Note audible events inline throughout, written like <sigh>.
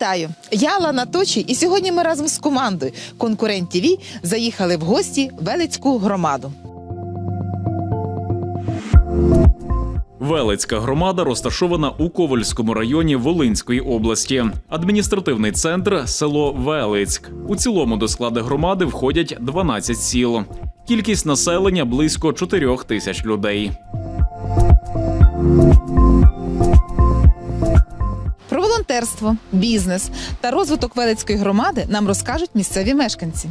Вітаю! Я Лана Точі, і сьогодні ми разом з командою Конкурент ТВ заїхали в гості Велицьку громаду. Велицька громада розташована у Ковальському районі Волинської області. Адміністративний центр село Велицьк. У цілому до складу громади входять 12 сіл. Кількість населення близько 4 тисяч людей. Волонтерство, бізнес та розвиток Велицької громади нам розкажуть місцеві мешканці.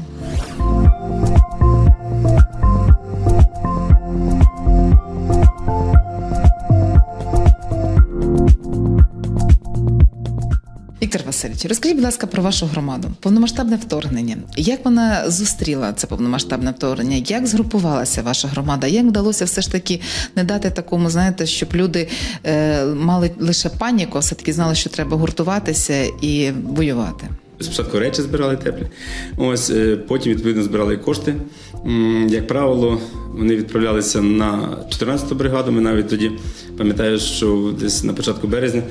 Васильович, розкажіть, будь ласка, про вашу громаду. Повномасштабне вторгнення. Як вона зустріла це повномасштабне вторгнення? Як згрупувалася ваша громада? Як вдалося все ж таки не дати такому, знаєте, щоб люди е, мали лише паніку, а все таки знали, що треба гуртуватися і воювати? Спочатку речі збирали теплі, ось е, потім відповідно збирали кошти. Як правило, вони відправлялися на 14-ту бригаду. Ми навіть тоді пам'ятаю, що десь на початку березня,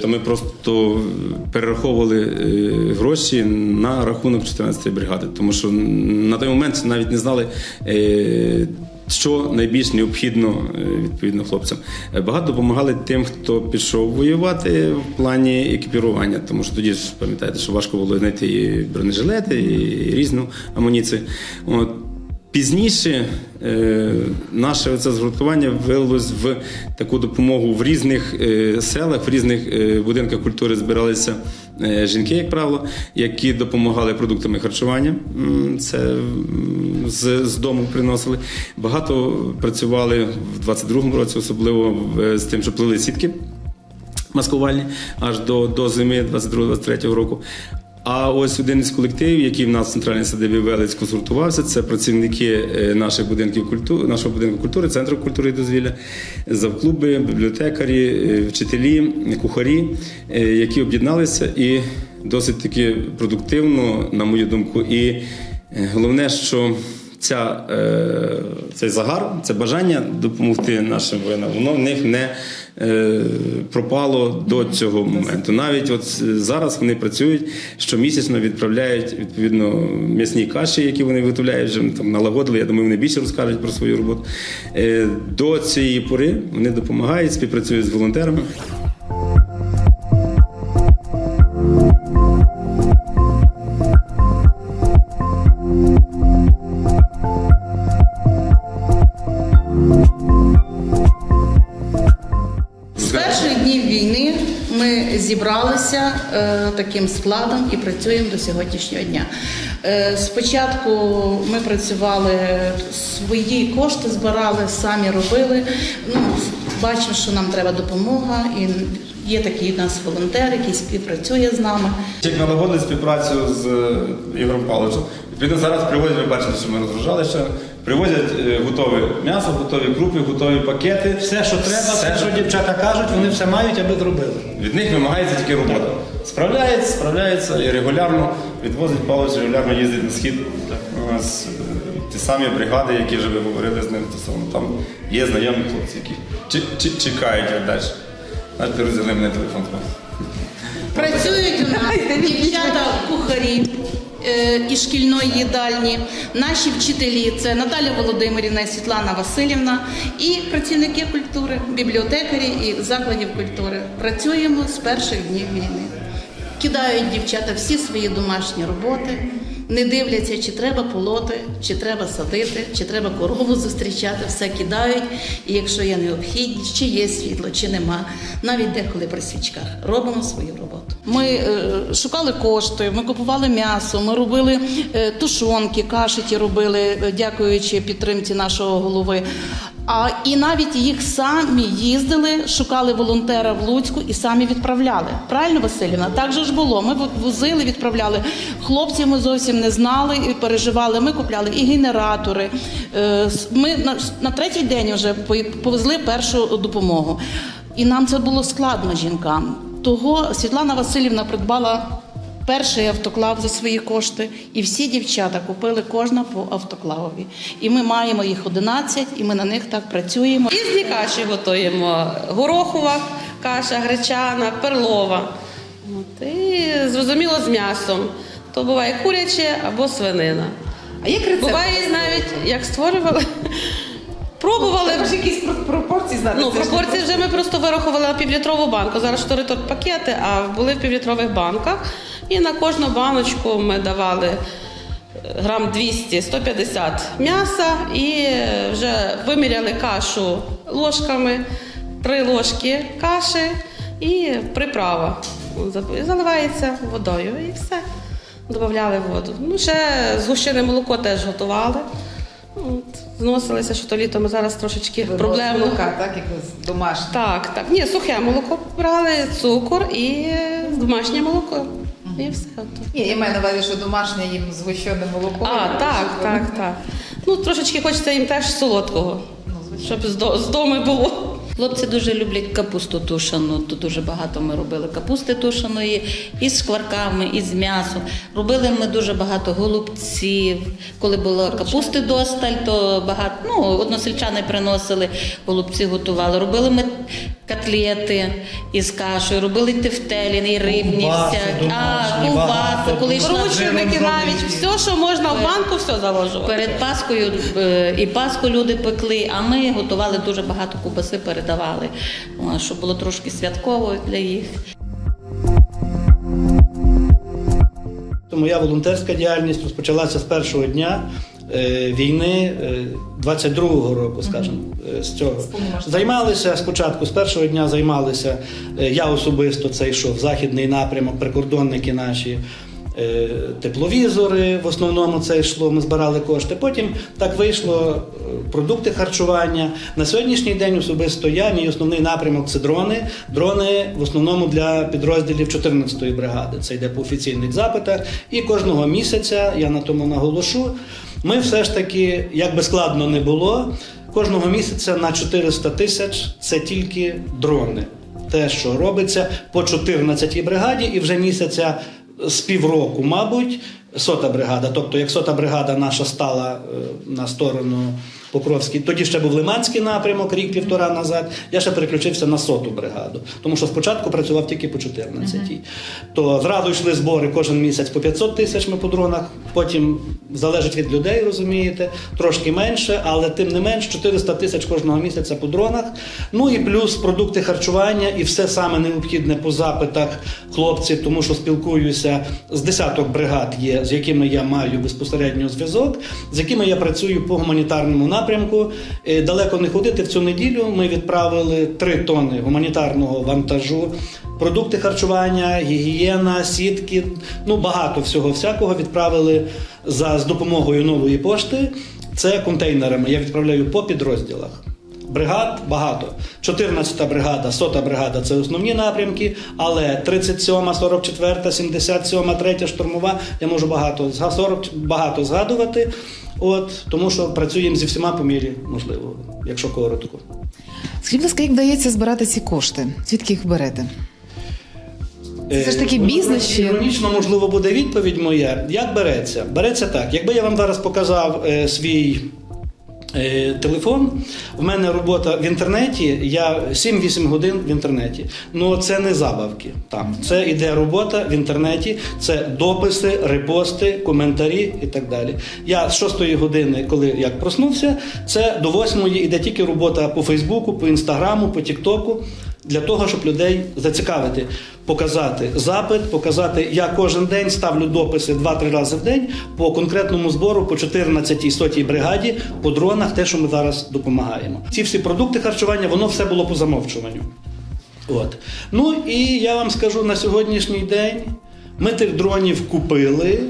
то ми просто перераховували е, гроші на рахунок 14-ї бригади, тому що на той момент навіть не знали. е, що найбільш необхідно е, відповідно хлопцям. Е, Багато допомагали тим, хто пішов воювати в плані екіпірування, тому що тоді ж пам'ятаєте, що важко було знайти і бронежилети, і різну амуніцію. Пізніше е, наше оце згуртування вилилось в таку допомогу в різних е, селах, в різних е, будинках культури збиралися е, жінки, як правило, які допомагали продуктами харчування. Це з, з дому приносили. Багато працювали в 22-му році, особливо з тим, що плели сітки маскувальні аж до, до зими 22-23 року. А ось один із колективів, який в нас в центральній садибі Велицьку згуртувався, це працівники е, наших будинків культури, нашого будинку культури, центру культури і дозвілля, завклуби, бібліотекарі, е, вчителі, кухарі, е, які об'єдналися і досить таки продуктивно, на мою думку. І головне, що ця, цей загар, це бажання допомогти нашим воїнам, воно в них не пропало до цього моменту. Навіть от е, зараз вони працюють щомісячно відправляють відповідно м'ясні каші, які вони виготовляють, вже там налагодили. Я думаю, вони більше розкажуть про свою роботу. Е, до цієї пори вони допомагають, співпрацюють з волонтерами. Зібралися е, таким складом і працюємо до сьогоднішнього дня. Е, спочатку ми працювали свої кошти, збирали, самі робили. Ну, бачимо, що нам треба допомога, і є такий у нас волонтер, який співпрацює з нами. Як налагодили співпрацю з е, Ігорем Павловичем. Відповідно, зараз привозять, ви бачите, що ми розгружали. Привозять е, готове м'ясо, готові крупи, готові пакети. Все, що треба, все, що- що дівчата кажуть, вони все мають, аби зробили. Від них вимагається тільки робота. Справляється, справляється і регулярно відвозить Павлович, регулярно їздить на схід. У нас е, ті самі бригади, які вже ви говорили з ним, то саме там є знайомі хлопці, які чи- чи- чекають далі. Знаєте, розділи мене телефон. Працюють у нас <laughs> дівчата кухарі і шкільної їдальні, наші вчителі це Наталя Володимирівна і Світлана Васильівна, і працівники культури, бібліотекарі і закладів культури. Працюємо з перших днів війни. Кидають дівчата всі свої домашні роботи. Не дивляться, чи треба полоти, чи треба садити, чи треба корову зустрічати, все кидають. І якщо є необхідність, чи є світло, чи нема, навіть деколи при свічках робимо свою роботу. Ми е, шукали кошти, ми купували м'ясо, ми робили е, тушонки, каші ті робили, е, дякуючи підтримці нашого голови. А і навіть їх самі їздили, шукали волонтера в Луцьку і самі відправляли. Правильно, Василівна? Так же ж було. Ми возили, відправляли. Хлопців ми зовсім не знали і переживали. Ми купляли і генератори. Е, Ми на, на третій день вже повезли першу допомогу. І нам це було складно жінкам. Того Світлана Васильівна придбала перший автоклав за свої кошти, і всі дівчата купили кожна по автоклавові. І ми маємо їх 11, і ми на них так працюємо. Різні каші готуємо. Горохова каша, гречана, перлова. От. І зрозуміло з м'ясом. То буває куряче або свинина. А як рецепт? Буває навіть, як створювали, пробували. Треба якісь пропорції знати. Ну, пропорції вже ми просто вирахували на півлітрову банку. Зараз 4 торт пакети, а були в півлітрових банках. І на кожну баночку ми давали е, грам 200-150 м'яса і е, вже виміряли кашу ложками, три ложки каші і приправа. Заливається водою і все. Добавляли воду. Ну, ще згущене молоко теж готували. От, зносилися, що то літом зараз трошечки проблемно. Молока, так, якось домашнє. Так, так. Ні, сухе молоко брали, цукор і е, домашнє молоко. І все. тут. Ні, я маю на увазі, що домашнє їм згущене молоко. А, так, так, так. Ну, трошечки хочеться їм теж солодкого, щоб з, до, з дому було. Хлопці дуже люблять капусту тушену. Тут дуже багато ми робили капусти тушеної із шкварками, із м'ясом. Робили ми дуже багато голубців. Коли було капусти досталь, то багато ну, односельчани приносили, голубці готували. Робили ми котлети із кашею, робили тефтелі, і рибні Ковбаси всякі. А, домашні, багато. коли йшла Крученики навіть, все, що можна в банку, все заложувати. Перед Паскою е, і Пасху люди пекли, а ми готували дуже багато кубаси, передавали, щоб було трошки святково для їх. Моя волонтерська діяльність розпочалася з першого дня е, війни е, 22-го року, скажімо, е, з цього. Займалися спочатку, з першого дня займалися. е, Я особисто це йшов західний напрямок, прикордонники наші. Е, Тепловізори в основному це йшло, ми збирали кошти. Потім так вийшло е, продукти харчування. На сьогоднішній день особисто я, мій основний напрямок це дрони. Дрони в основному для підрозділів 14-ї бригади. Це йде по офіційних запитах. І кожного місяця я на тому наголошу. Ми все ж таки, як би складно не було, кожного місяця на 400 тисяч це тільки дрони. Те, що робиться по 14-й бригаді, і вже місяця з півроку, мабуть, сота бригада. Тобто, як сота бригада наша стала е, на сторону Покровський, тоді ще був Лиманський напрямок, рік-півтора назад. Я ще переключився на соту бригаду, тому що спочатку працював тільки по 14-й. То зразу йшли збори кожен місяць по 500 тисяч ми по дронах. Потім залежить від людей, розумієте, трошки менше, але тим не менш 400 тисяч кожного місяця по дронах. Ну і плюс продукти харчування і все саме необхідне по запитах хлопців, тому що спілкуюся з десяток бригад є, з якими я маю безпосередньо зв'язок, з якими я працюю по гуманітарному напрямку. Е, Далеко не ходити в цю неділю. Ми відправили 3 тонни гуманітарного вантажу. Продукти харчування, гігієна, сітки, ну багато всього всякого відправили за з допомогою нової пошти. Це контейнерами. Я відправляю по підрозділах. Бригад багато. 14-та бригада, 100-та бригада це основні напрямки, але 37-ма, 44-та, 77-ма, 3-я штурмова, я можу багато, 40, багато згадувати, от, тому що працюємо зі всіма по мірі можливо, якщо коротко. Скажіть, будь ласка, як вдається збирати ці кошти? Звідки їх берете? Це ж таки Е, бізнес ще. Іронічно, можливо, буде відповідь моя. Як береться? Береться так. Якби я вам зараз показав е, свій телефон, в мене робота в інтернеті, я 7-8 годин в інтернеті. Ну це не забавки. Там це іде робота в інтернеті, це дописи, репости, коментарі і так далі. Я з 6 години, коли як проснувся, це до 8 іде тільки робота по Фейсбуку, по інстаграму, по Тіктоку. Для того, щоб людей зацікавити, показати запит, показати, я кожен день ставлю дописи 2-3 рази в день по конкретному збору по 14-й сотій бригаді, по дронах, те, що ми зараз допомагаємо. Ці всі продукти харчування, воно все було по замовчуванню. От. Ну і я вам скажу на сьогоднішній день ми тих дронів купили.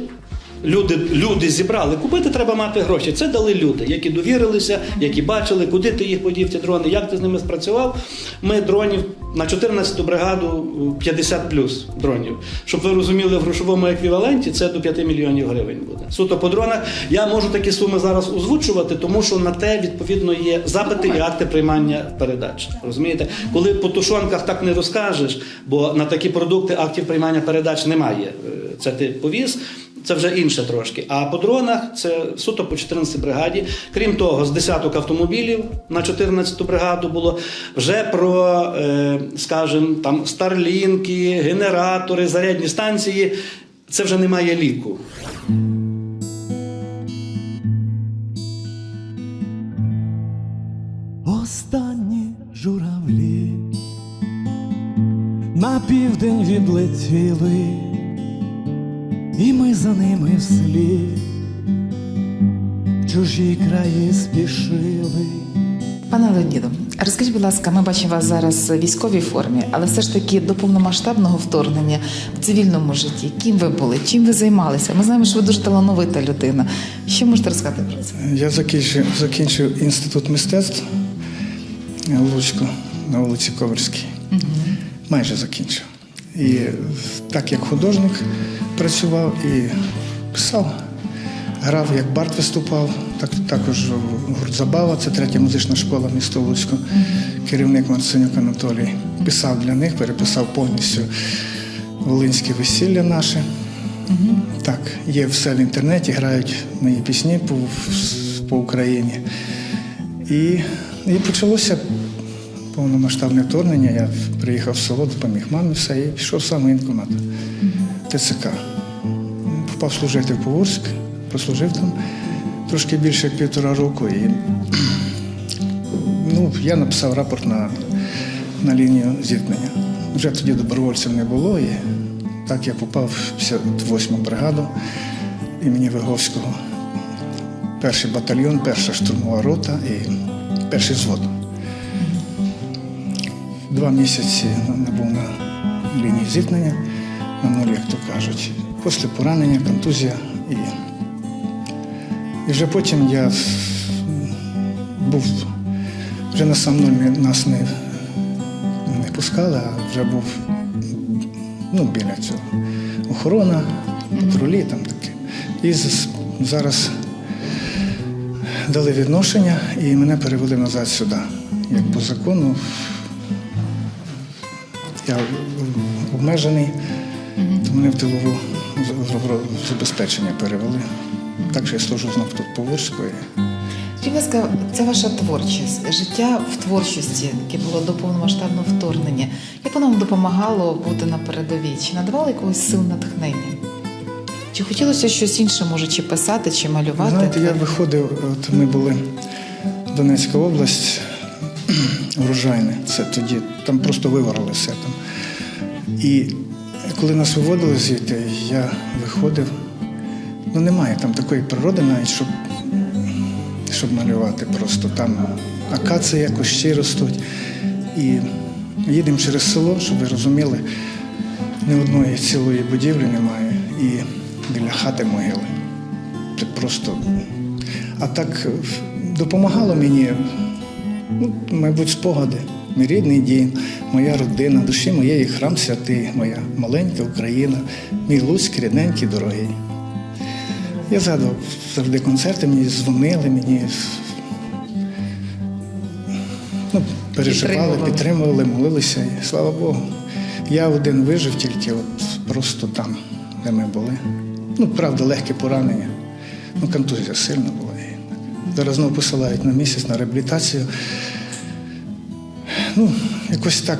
Люди, люди зібрали. Купити треба мати гроші. Це дали люди, які довірилися, які бачили, куди ти їх подів, ті дрони, як ти з ними спрацював. Ми дронів на 14-ту бригаду 50 плюс дронів. Щоб ви розуміли, в грошовому еквіваленті це до 5 мільйонів гривень буде. Суто по дронах я можу такі суми зараз озвучувати, тому що на те відповідно є запити і акти приймання передач. Розумієте, коли по тушонках так не розкажеш, бо на такі продукти актів приймання передач немає. Е, Це ти повіз. Це вже інше трошки. А по дронах це суто по 14 бригаді. Крім того, з десяток автомобілів на 14 бригаду було вже про, е, скажімо, там старлінки, генератори, зарядні станції. Це вже немає ліку. Останні журавлі на південь відлетіли, і ми за ними вслід в чужі краї спішили. Пане Леоніду, розкажіть, будь ласка, ми бачимо вас зараз в військовій формі, але все ж таки до повномасштабного вторгнення в цивільному житті. Ким ви були? Чим ви займалися? Ми знаємо, що ви дуже талановита людина. Що можете розказати про це? Я закінчив, закінчив інститут мистецтв Луцьку на вулиці Ковальській. Майже закінчив. І так як художник працював і писав, грав, як Барт виступав, так, також гурт Забава, це третя музична школа міста Луцьку, керівник Марцинюк Анатолій. Писав для них, переписав повністю волинське весілля наше. Так, є все в інтернеті, грають мої пісні по, по Україні. І, і почалося повномасштабне вторгнення. Я приїхав в село, допоміг мамі все і пішов в сам воєнкомат ТЦК. Попав служити в Поворськ, прослужив там трошки більше як півтора року. І ну, я написав рапорт на, на лінію зіткнення. Вже тоді добровольців не було, і так я попав в 58 му бригаду імені Виговського. Перший батальйон, перша штурмова рота і перший взвод. Два місяці не був на лінії зіткнення, на нулі, як то кажуть. Після поранення, контузія і, і вже потім я був вже на сам нуль нас не, не пускали, а вже був ну, біля цього. Охорона, патрулі там таке. І зараз дали відношення і мене перевели назад сюди. Як по закону я обмежений, то мене в тилову забезпечення перевели. Так що я служу знов тут по будь ласка, це ваша творчість, життя в творчості, яке було до повномасштабного вторгнення. Як воно вам допомагало бути на передовій? Чи надавало якогось сил натхнення? Чи хотілося щось інше, може, чи писати, чи малювати? Знаєте, я виходив, от ми були Донецька область, <clears throat> врожайне. Це тоді, там просто виварили все там. І коли нас виводили звідти, я виходив. Ну немає там такої природи навіть, щоб, щоб малювати. Просто там акації якось ще ростуть. І їдемо через село, щоб ви розуміли, ні одної цілої будівлі немає. І біля хати могили. Це просто. А так допомагало мені, ну, мабуть, спогади. Мій рідний дім, моя родина, душі моєї храм святий, моя маленька Україна, мій Луцьк рідненький, дорогий. Я згадував завжди концерти, мені дзвонили, мені ну, переживали, Підтримували. підтримували, молилися. І слава Богу. Я один вижив тільки от просто там, де ми були. Ну, правда, легке поранення. Ну, контузія сильна була. Зараз знову посилають на місяць на реабілітацію. Ну, якось так.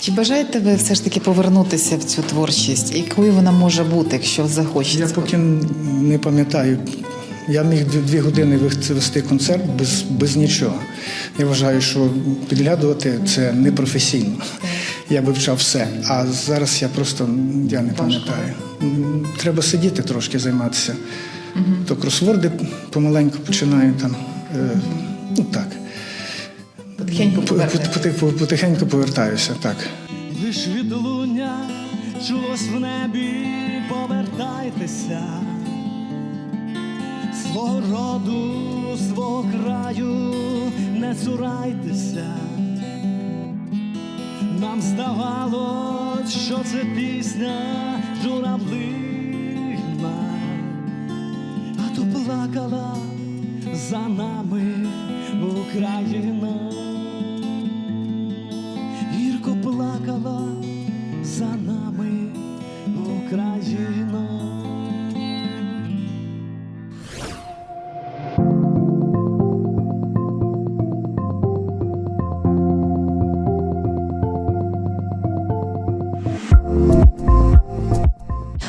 Чи бажаєте ви все ж таки повернутися в цю творчість? Якою вона може бути, якщо захочеться? Я поки не пам'ятаю. Я міг дві, години вести концерт без, без нічого. Я вважаю, що підглядувати це непрофесійно. Я вивчав все. А зараз я просто я не пам'ятаю. Треба сидіти трошки займатися. То кросворди помаленьку починаю там. Е, ну так. Потихеньку По- повернете. по- по- Потихеньку повертаюся, так. Лиш відлуння чулось в небі, повертайтеся. Свого роду, свого краю, не цурайтеся. Нам здавалось, що це пісня журавлина, плакала за нами Україна, гірко плакала за нами Україна.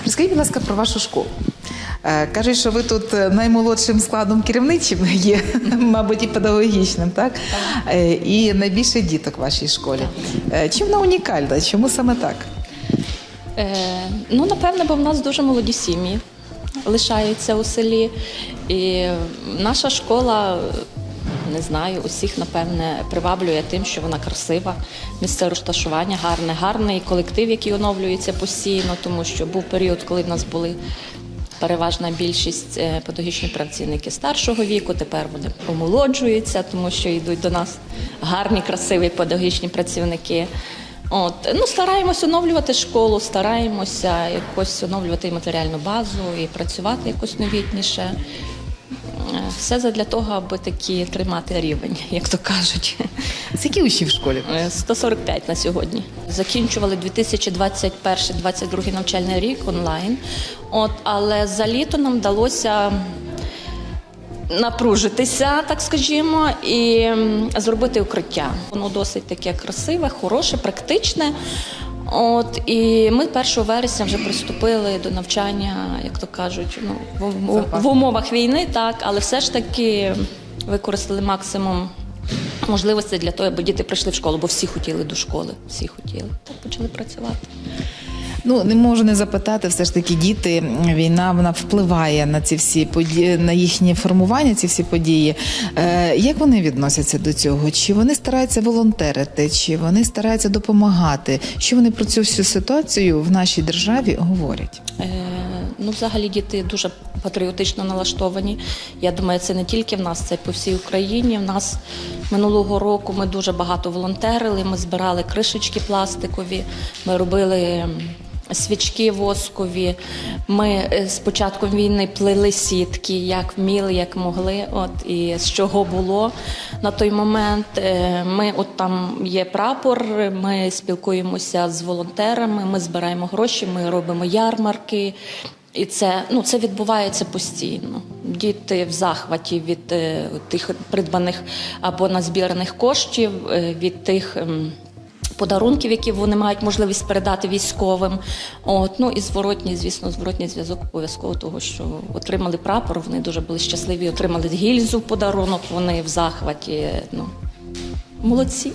Розкажіть, будь ласка, про вашу школу. Е, Кажуть, що ви тут е, наймолодшим складом керівничим є, <laughs> мабуть, і педагогічним, так? Е, І найбільше діток в вашій школі. Е, Чим вона унікальна? Чому саме так? Е, ну, напевно, бо в нас дуже молоді сім'ї лишаються у селі. І наша школа, не знаю, усіх, напевне, приваблює тим, що вона красива, місце розташування гарне, гарний колектив, який оновлюється постійно, тому що був період, коли в нас були. Переважна більшість педагогічних педагогічні працівники старшого віку. Тепер вони омолоджуються, тому що йдуть до нас гарні, красиві педагогічні працівники. От ну стараємося оновлювати школу, стараємося якось оновлювати матеріальну базу і працювати якось новітніше. Е, Все задля того, аби таки тримати рівень, як то кажуть. Скільки учнів в школі? Е, 145 на сьогодні. Закінчували 2021-2022 навчальний рік онлайн. От, але за літо нам вдалося напружитися, так скажімо, і зробити укриття. Воно досить таке красиве, хороше, практичне. От і ми 1 вересня вже приступили до навчання, як то кажуть, ну в, в, в умовах війни, так, але все ж таки використали максимум можливостей для того, аби діти прийшли в школу, бо всі хотіли до школи, всі хотіли. Так почали працювати. Ну не можу не запитати, все ж таки діти. Війна вона впливає на ці всі події, на їхнє формування, ці всі події. Е, як вони відносяться до цього? Чи вони стараються волонтерити, чи вони стараються допомагати? Що вони про цю всю ситуацію в нашій державі говорять? Е, ну, взагалі діти дуже патріотично налаштовані. Я думаю, це не тільки в нас, це по всій Україні. В нас минулого року ми дуже багато волонтерили. Ми збирали кришечки пластикові, ми робили. Свічки воскові. Ми е, з початком війни плели сітки, як вміли, як могли. От і з чого було на той момент. Е, Ми от там є прапор. Ми спілкуємося з волонтерами. Ми збираємо гроші, ми робимо ярмарки. І це ну це відбувається постійно. Діти в захваті від е, тих придбаних або назбіраних коштів, е, від тих. ем, Подарунків, які вони мають можливість передати військовим. От, ну і зворотній, звісно, зворотній зв'язок обов'язково того, що отримали прапор, вони дуже були щасливі, отримали гільзу в подарунок, вони в захваті. Ну, молодці.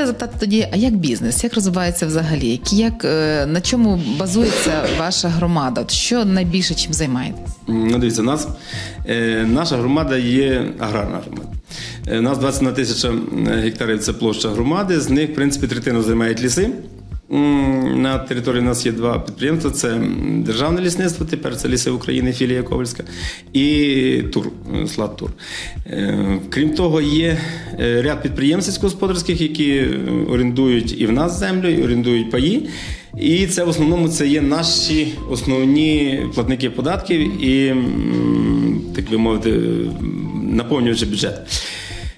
Хочеться запитати тоді, а як бізнес? Як розвивається взагалі? Як, е, на чому базується ваша громада? От Що найбільше чим займаєтесь? Ну, дивіться, нас, е, наша громада є аграрна громада. Е, У нас 21 тисяча гектарів це площа громади, з них, в принципі, третину займають ліси. На території у нас є два підприємства: це державне лісництво, тепер це ліси України, філія Ковальська, і тур, е, склад тур. Е, Крім того, є е, ряд підприємств сільськогосподарських, які орендують і в нас землю, і орендують паї. І це в основному це є наші основні платники податків і, так би мовити, м, наповнювачі бюджету.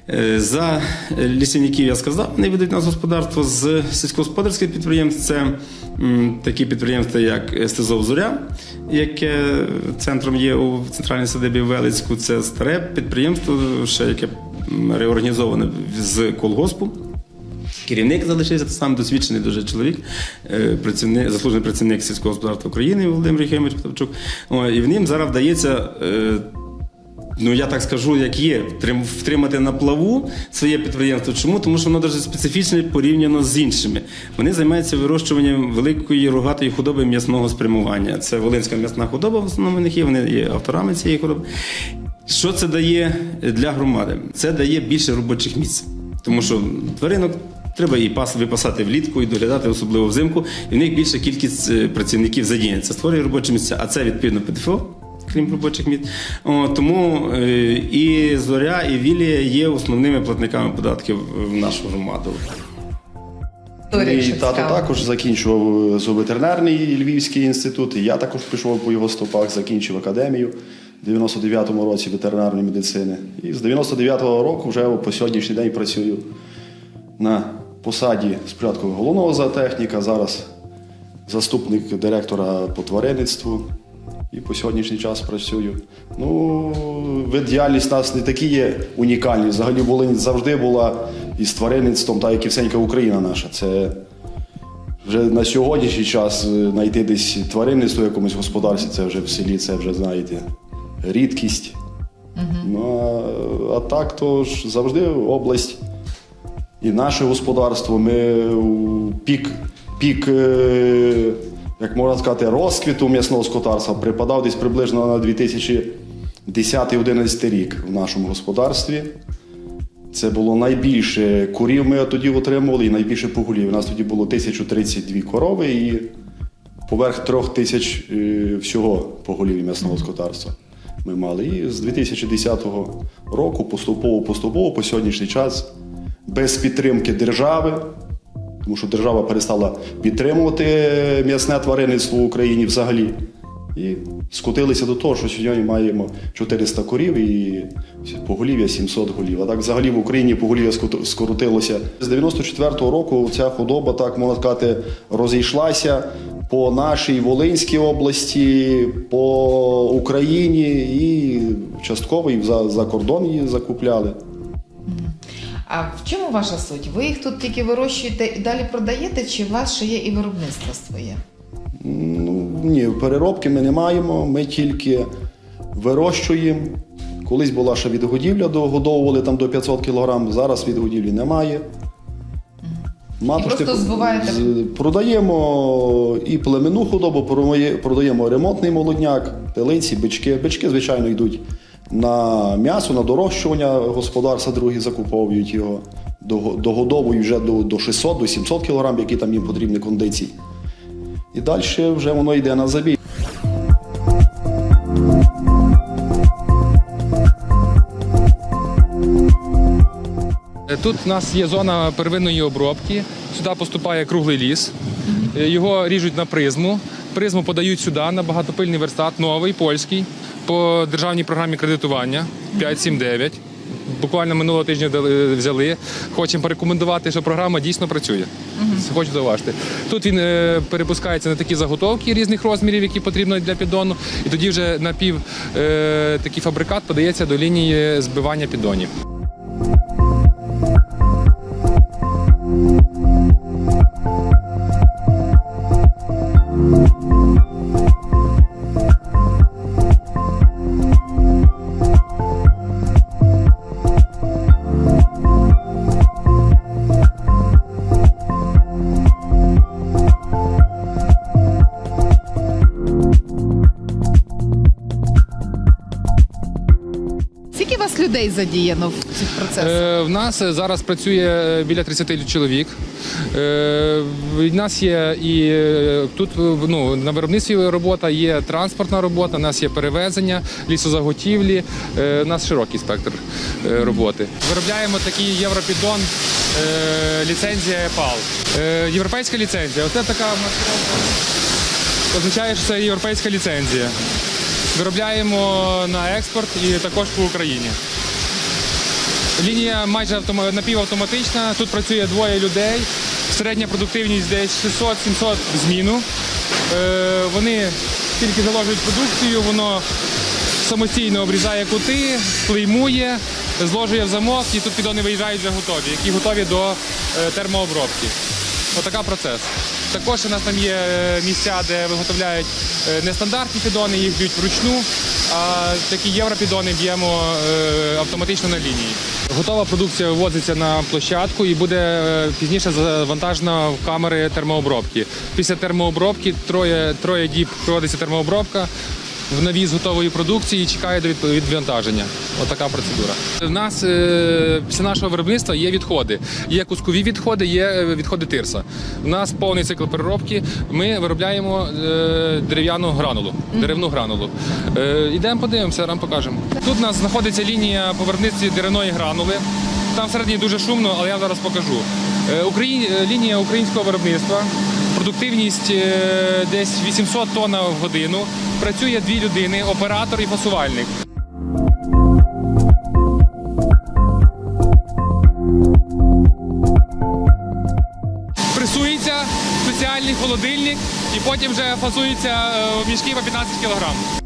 Е, За лісівників я сказав, вони ведуть нас господарство з сільськогосподарських підприємств. Це такі підприємства, як Стезов Зоря, яке центром є у центральній садибі Велицьку. Це старе підприємство, ще яке реорганізоване з колгоспу. Керівник залишився сам досвідчений дуже чоловік, е, працівник, заслужений працівник сільського господарства України Володимир Єхимович Птавчук. О, І в ним зараз вдається. Ну, я так скажу, як є, втримати на плаву своє підприємство. Чому? Тому що воно дуже специфічне порівняно з іншими. Вони займаються вирощуванням великої рогатої худоби м'ясного спрямування. Це Волинська м'ясна худоба, в основному них є, вони є авторами цієї худоби. Що це дає для громади? Це дає більше робочих місць. Тому що тваринок треба і пас випасати влітку, і доглядати, особливо взимку. І в них більша кількість е, працівників задіяна. Створює робочі місця, а це відповідно ПДФО. Крім робочих місць. О, тому е, і Зоря, і Вілія є основними платниками податків в нашу громаду. Мій тато також закінчував зооветеринарний Львівський інститут. і Я також пішов по його стопах, закінчив академію в 99-му році ветеринарної медицини. І з 99-го року вже по сьогоднішній день працюю на посаді спочатку головного зоотехніка, зараз заступник директора по тваринництву. І по сьогоднішній час працюю. Ну, вид діяльність нас не такі є унікальні. Взагалі Волинь завжди була із тваринництвом, так як і всенька Україна наша. Це вже на сьогоднішній час е, знайти десь тваринництво в якомусь господарстві, це вже в селі, це вже знаєте, рідкість. Ну, а, а так, то ж завжди область і наше господарство. Ми пік, пік е, як можна сказати, розквіту м'ясного скотарства припадав десь приблизно на 2010-2011 рік в нашому господарстві. Це було найбільше курів ми тоді отримували і найбільше поголів. У нас тоді було 1032 корови і поверх трьох тисяч е, всього поголів м'ясного скотарства ми мали. І з 2010 року поступово-поступово по сьогоднішній час без підтримки держави, тому що держава перестала підтримувати м'ясне тваринництво в Україні взагалі. І скотилися до того, що сьогодні маємо 400 корів і поголів'я 700 голів. А так взагалі в Україні поголів'я скоротилося. З 94-го року ця худоба, так можна сказати, розійшлася по нашій Волинській області, по Україні і частково і за, за кордон її закупляли. А в чому ваша суть? Ви їх тут тільки вирощуєте і далі продаєте, чи у вас ще є і виробництво своє? Ну, ні, переробки ми не маємо, ми тільки вирощуємо. Колись була ще відгодівля, догодовували там до 500 кг, зараз відгодівлі немає. просто збиваєте? з- продаємо і племенну худобу, продаємо ремонтний молодняк, телиці, бички. Бички, звичайно, йдуть на м'ясо, на дорощування господарства, другі закуповують його. Дого- Догодовують вже до, до 600, до 700 кг, які там їм потрібні кондиції. І далі вже воно йде на забій. Тут у нас є зона первинної обробки. Сюди поступає круглий ліс. Його ріжуть на призму. Призму подають сюди на багатопильний верстат, новий, польський, по державній програмі кредитування 579. Буквально минулого тижня взяли. Хочемо порекомендувати, що програма дійсно працює. Хочу зауважити. Тут він е, перепускається на такі заготовки різних розмірів, які потрібно для піддону, і тоді вже напів е, такий фабрикат подається до лінії збивання піддонів. Задіяно в цих процесах? Е, в нас е, зараз працює е, біля 30 чоловік. Е, в нас є і е, тут ну, на виробництві робота, є транспортна робота, у нас є перевезення, лісозаготівлі. Е, у нас широкий спектр е, роботи. Виробляємо такий європіддон, е, ліцензія EPAL. Е, європейська ліцензія. Оце така маркировка. Означає, що це європейська ліцензія. Виробляємо на експорт і також по Україні. Лінія майже напівавтоматична. Тут працює двоє людей. Середня продуктивність десь 600-700 зміну. Е, вони тільки заложують продукцію, воно самостійно обрізає кути, клеймує, зложує в замок і тут підони виїжджають вже готові, які готові до е, термообробки. Отака процес. Також у нас там є е, місця, де виготовляють нестандартні підони, їх б'ють вручну, а такі європідони б'ємо е, автоматично на лінії. Готова продукція вивозиться на площадку і буде е, пізніше завантажена в камери термообробки. Після термообробки троє, троє діб проводиться термообробка в навіз готової продукції і чекає до відвантаження. Отака процедура. У нас е, після нашого виробництва є відходи. Є кускові відходи, є е, відходи тирса. У нас повний цикл переробки. Ми виробляємо е, дерев'яну гранулу, деревну гранулу. Ідемо подивимося, нам покажемо. Тут у нас знаходиться лінія по виробництві деревної гранули. Там всередині дуже шумно, але я зараз покажу. Лінія українського виробництва. Продуктивність е, десь 800 тонн в годину. Працює дві людини, оператор і фасувальник. Пресується спеціальний холодильник і потім вже фасується е, мішки по 15 кг.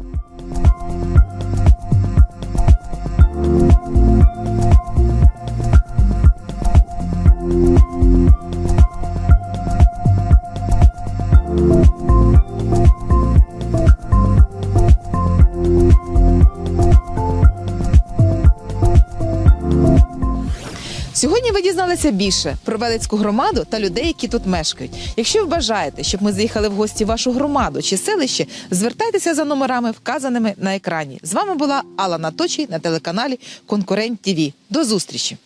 Дізналися більше про Велицьку громаду та людей, які тут мешкають. Якщо ви бажаєте, щоб ми заїхали в гості в вашу громаду чи селище, звертайтеся за номерами, вказаними на екрані. З вами була Алла Наточій на телеканалі Конкурент ТІВІ. До зустрічі!